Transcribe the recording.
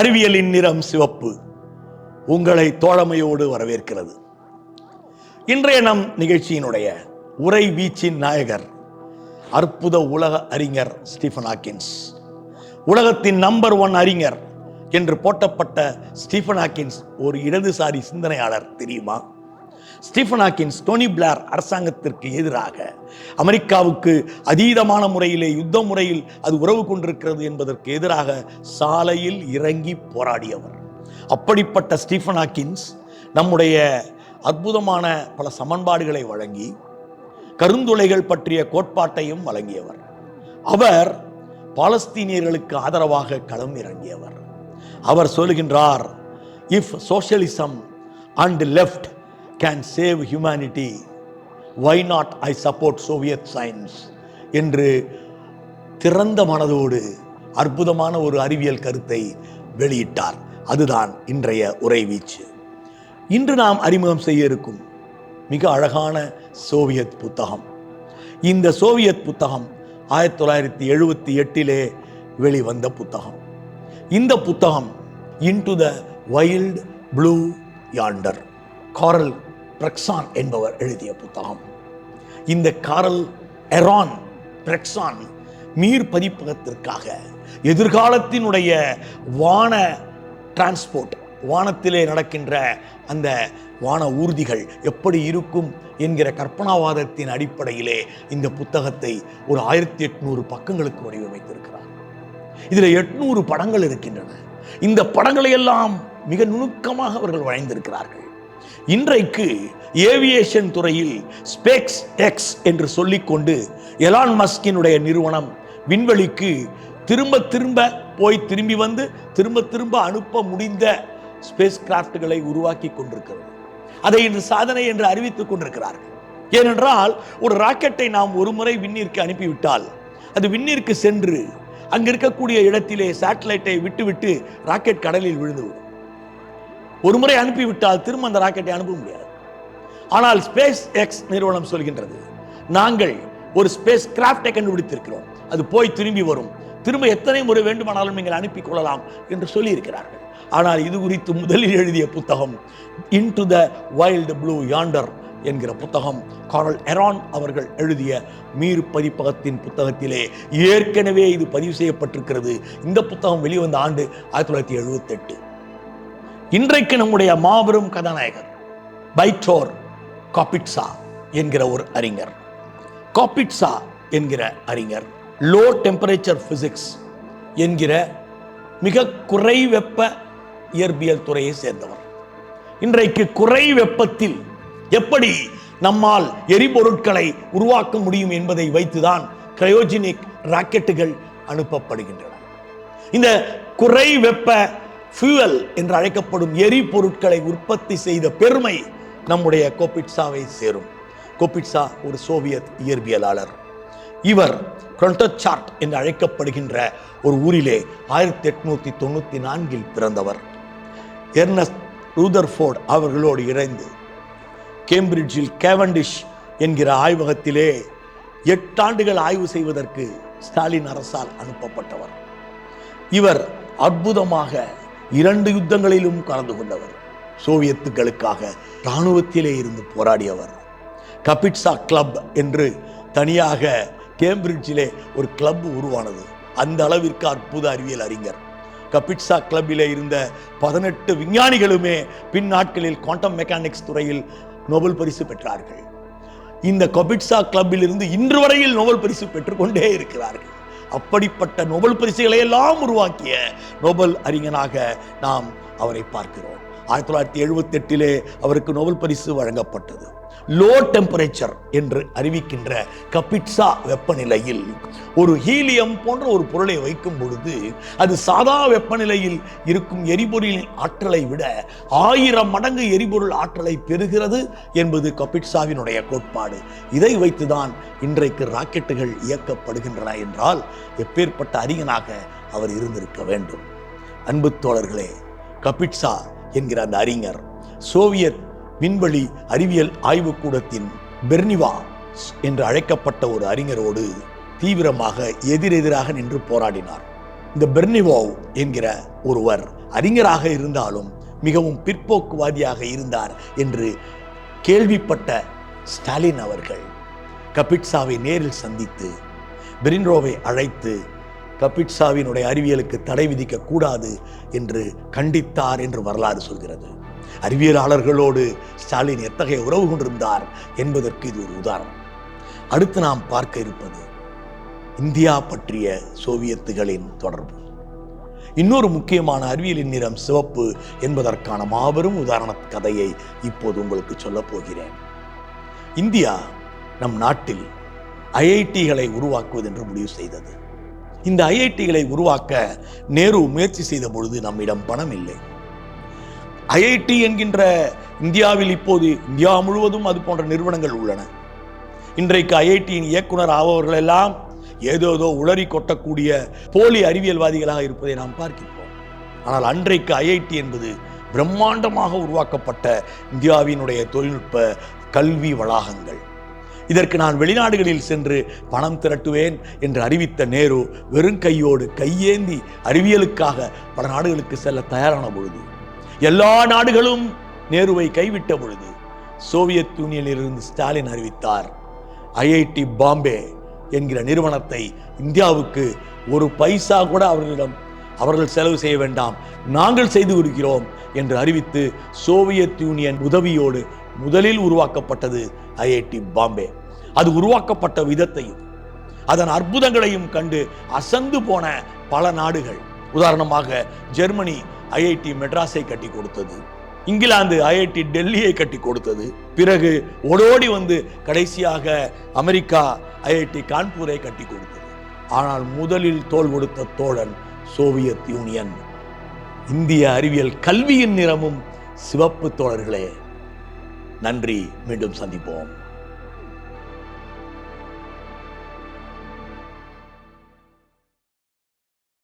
அறிவியலின் நிறம் சிவப்பு. உங்களை தோழமையோடு வரவேற்கிறது. இன்றைய நம் நிகழ்ச்சியினுடைய உரை வீச்சின் நாயகர் அற்புத உலக அறிஞர் ஸ்டீஃபன் ஹாக்கின்ஸ். உலகத்தின் நம்பர் ஒன் அறிஞர் என்று போட்டப்பட்ட ஸ்டீஃபன் ஹாக்கின்ஸ் ஒரு இடதுசாரி சிந்தனையாளர் தெரியுமா? ஸ்டீஃபன் ஹாக்கின்ஸ் டோனி பிளார் அரசாங்கத்திற்கு எதிராக அமெரிக்காவுக்கு அதீதமான முறையிலே யுத்த முறையில் அது உறவு கொண்டிருக்கிறது என்பதற்கு எதிராக சாலையில் இறங்கி போராடியவர். அப்படிப்பட்ட ஸ்டீஃபன் ஹாக்கின்ஸ் நம்முடைய அற்புதமான பல சமன்பாடுகளை வழங்கி கருந்துளைகள் பற்றிய கோட்பாட்டையும் வழங்கியவர். அவர் பாலஸ்தீனியர்களுக்கு ஆதரவாக களம் இறங்கியவர். அவர் சொல்கின்றார் if socialism and left can save humanity why not I support Soviet science என்று திறந்த மனதோடு அற்புதமான ஒரு அறிவியல் கருத்தை வெளியிட்டார். அதுதான் இன்றைய உரைவீச்சு இன்று நாம் அறிமுகம் செய்ய இருக்கும் மிக அழகான சோவியத் புத்தகம். இந்த சோவியத் புத்தகம் ஆயிரத்தி தொள்ளாயிரத்தி எழுபத்தி எட்டிலே வெளிவந்த புத்தகம். இந்த புத்தகம் into the wild blue yonder Karl பிரக்சான் என்பவர் எழுதிய புத்தகம். இந்த காரல் எரான் பிரக்சான் மீர் பதிப்பகத்திற்காக எதிர்காலத்தினுடைய வான டிரான்ஸ்போர்ட் வானத்திலே நடக்கின்ற அந்த வான ஊர்திகள் எப்படி இருக்கும் என்கிற கற்பனாவாதத்தின் அடிப்படையிலே இந்த புத்தகத்தை ஒரு ஆயிரத்தி எட்நூறு பக்கங்களுக்கு வடிவமைத்திருக்கிறார். இதில் எட்நூறு படங்கள் இருக்கின்றன. இந்த படங்களை எல்லாம் மிக நுணுக்கமாக அவர்கள் வளைந்திருக்கிறார்கள் இன்றைக்கு ஏவியேஷன் துறையில் ஸ்பேக்ஸ் எக்ஸ் என்று சொல்லிக்கொண்டு எலான் மஸ்கினுடைய நிறுவனம் விண்வெளிக்கு திரும்ப திரும்ப போய் திரும்பி வந்து திரும்ப திரும்ப அனுப்ப முடிந்த ஸ்பேஸ் கிராஃப்ட்களை உருவாக்கி கொண்டிருக்கிறது. அதை இன்று சாதனை என்று அறிவித்துக் கொண்டிருக்கிறார்கள். ஏனென்றால் ஒரு ராக்கெட்டை நாம் ஒரு முறை விண்ணிற்கு அனுப்பிவிட்டால் அது விண்ணிற்கு சென்று அங்கிருக்கக்கூடிய இடத்திலே சேட்டலைட்டை விட்டுவிட்டு ராக்கெட் கடலில் விழுந்துவிடும். ஒரு முறை அனுப்பிவிட்டால் திரும்ப அந்த ராக்கெட்டை அனுப்ப முடியாது. ஆனால் ஸ்பேஸ் எக்ஸ் நிறுவனம் சொல்கின்றது நாங்கள் ஒரு ஸ்பேஸ் கிராஃப்டை கண்டுபிடித்திருக்கிறோம். அது போய் திரும்பி வரும். திரும்ப எத்தனை முறை வேண்டுமானாலும் நீங்கள் அனுப்பி கொள்ளலாம் என்று சொல்லியிருக்கிறார்கள். ஆனால் இது குறித்து முதலில் எழுதிய புத்தகம் into the wild blue yonder என்கிற புத்தகம். காரல் எரான் அவர்கள் எழுதிய மீறு பதிப்பகத்தின் புத்தகத்திலே ஏற்கனவே இது பதிவு செய்யப்பட்டிருக்கிறது. இந்த புத்தகம் வெளிவந்த ஆண்டு ஆயிரத்தி தொள்ளாயிரத்தி எழுபத்தெட்டு இன்றைக்கு நம்முடைய மாபெரும் கதாநாயகர் பைட்டோர் காபிட்சா என்கிற ஒரு அறிஞர். காபிட்சா என்கிற அறிஞர் லோ டெம்பரேச்சர் பிசிக்ஸ் என்கிற மிக குறை வெப்ப இயற்பியல் துறையை சேர்ந்தவர். இன்றைக்கு குறை வெப்பத்தில் எப்படி நம்மால் எரிபொருட்களை உருவாக்க முடியும் என்பதை வைத்துதான் கிரயோஜினிக் ராக்கெட்டுகள் அனுப்பப்படுகின்றன. இந்த குறை வெப்ப ஃபியூவல் என்று அழைக்கப்படும் எரிபொருட்களை உற்பத்தி செய்த பெருமை நம்முடைய கோபிட்சாவை சேரும். கோபிட்சா ஒரு சோவியத் இயற்பியலாளர். இவர் சார்ட் என்று அழைக்கப்படுகின்ற ஒரு ஊரிலே ஆயிரத்தி எட்நூத்தி தொண்ணூத்தி நான்கில் பிறந்தவர். எர்னஸ்ட் ரூதர்ஃபோர்ட் அவர்களோடு இணைந்து கேம்பிரிட்ஜில் கேவண்டிஷ் என்கிற ஆய்வகத்திலே எட்டாண்டுகள் ஆய்வு செய்வதற்கு ஸ்டாலின் அரசால் அனுப்பப்பட்டவர். இவர் அற்புதமாக இரண்டு யுத்தங்களிலும் கலந்து கொண்டவர். சோவியத்துகளுக்காக இராணுவத்திலே இருந்து போராடியவர். கபிட்சா கிளப் என்று தனியாக கேம்பிரிட்ஜிலே ஒரு கிளப் உருவானது. அந்த அளவிற்கு அற்புத அறிவியல் அறிஞர். கபிட்சா கிளப்பில் இருந்த பதினெட்டு விஞ்ஞானிகளுமே பின் நாட்களில் குவாண்டம் மெக்கானிக்ஸ் துறையில் நோபல் பரிசு பெற்றார்கள். இந்த கபிட்சா கிளப்பில் இருந்து இன்று வரையில் நோபல் பரிசு பெற்றுக்கொண்டே இருக்கிறார்கள். அப்படிப்பட்ட நோபல் பரிசுகளை எல்லாம் உருவாக்கிய நோபல் அறிஞனாக நாம் அவரை பார்க்கிறோம். ஆயிரத்தி தொள்ளாயிரத்தி எழுபத்தி எட்டிலே அவருக்கு நோபல் பரிசு வழங்கப்பட்டது. லோ டெம்பரேச்சர் என்று அறிவிக்கின்ற கபிட்சா வெப்பநிலையில் ஒரு ஹீலியம் போன்ற ஒரு பொருளை வைக்கும் பொழுது அது சாதா வெப்பநிலையில் இருக்கும் எரிபொருளின் ஆற்றலை விட ஆயிரம் மடங்கு எரிபொருள் ஆற்றலை பெறுகிறது என்பது கபிட்சாவினுடைய கோட்பாடு. இதை வைத்துதான் இன்றைக்கு ராக்கெட்டுகள் இயக்கப்படுகின்றன என்றால் எப்பேற்பட்ட அறிஞனாக அவர் இருந்திருக்க வேண்டும். அன்பு தோழர்களே கபிட்சா என்கிற அந்த அறிஞர் சோவியத் விண்வெளி அறிவியல் ஆய்வுக்கூடத்தின் பெர்னிவா என்று அழைக்கப்பட்ட ஒரு அறிஞரோடு தீவிரமாக எதிரெதிராக நின்று போராடினார். இந்த பெர்னிவோவ் என்கிற ஒருவர் அறிஞராக இருந்தாலும் மிகவும் பிற்போக்குவாதியாக இருந்தார் என்று கேள்விப்பட்ட ஸ்டாலின் அவர்கள் கபிட்சாவை நேரில் சந்தித்து பெரின்ரோவை அழைத்து கபிட்சாவினுடைய அறிவியலுக்கு தடை விதிக்க கூடாது என்று கண்டித்தார் என்று வரலாறு சொல்கிறது. அறிவியலாளர்களோடு ஸ்டாலின் எத்தகைய உறவு கொண்டிருந்தார் என்பதற்கு இது ஒரு உதாரணம். அடுத்து நாம் பார்க்க இருப்பது இந்தியா பற்றிய சோவியத்துகளின் தொடர்பு. இன்னொரு முக்கியமான அறிவியலின் நிறம் சிவப்பு என்பதற்கான மாபெரும் உதாரண கதையை இப்போது உங்களுக்கு சொல்லப் போகிறேன். இந்தியா நம் நாட்டில் ஐஐடிகளை உருவாக்குவது என்று முடிவு செய்தது. இந்த ஐஐடிகளை உருவாக்க நேரு முயற்சி செய்த பொழுது நம்மிடம் பணம் இல்லை. ஐஐடி என்கின்ற இந்தியாவில் இப்போது இந்தியா முழுவதும் அது போன்ற நிறுவனங்கள் உள்ளன. இன்றைக்கு ஐஐடியின் இயக்குனர் ஆபவர்கள் எல்லாம் ஏதோதோ உளறி கொட்டக்கூடிய போலி அறிவியல்வாதிகளாக இருப்பதை நாம் பார்க்கின்றோம். ஆனால் அன்றைக்கு ஐஐடி என்பது பிரம்மாண்டமாக உருவாக்கப்பட்ட இந்தியாவினுடைய தொழில்நுட்ப கல்வி வளாகங்கள். இதற்கு நான் வெளிநாடுகளில் சென்று பணம் திரட்டுவேன் என்று அறிவித்த நேரு வெறும் கையோடு கையேந்தி அறிவியலுக்காக பல நாடுகளுக்கு செல்ல தயாரான பொழுது எல்லா நாடுகளும் நேருவை கைவிட்ட பொழுது சோவியத் யூனியனிலிருந்து ஸ்டாலின் அறிவித்தார். ஐஐடி பாம்பே என்கிற நிறுவனத்தை இந்தியாவுக்கு ஒரு பைசா கூட அவர்களிடம் அவர்கள் செலவு செய்ய வேண்டாம் நாங்கள் செய்து கொடுக்கிறோம் என்று அறிவித்து சோவியத் யூனியன் உதவியோடு முதலில் உருவாக்கப்பட்டது ஐஐடி பாம்பே. அது உருவாக்கப்பட்ட விதத்தையும் அதன் அற்புதங்களையும் கண்டு அசந்து போன பல நாடுகள். உதாரணமாக ஜெர்மனி ஐஐடி மெட்ராஸை கட்டி கொடுத்தது. இங்கிலாந்து ஐஐடி டெல்லியை கட்டி கொடுத்தது. பிறகு ஓடோடி வந்து கடைசியாக அமெரிக்கா ஐஐடி கான்பூரை கட்டி கொடுத்தது. ஆனால் முதலில் தோல் கொடுத்த தோழன் சோவியத் யூனியன். இந்திய அறிவியல் கல்வியின் நிறமும் சிவப்பு தோழர்களே. நன்றி மீண்டும் சந்திப்போம்.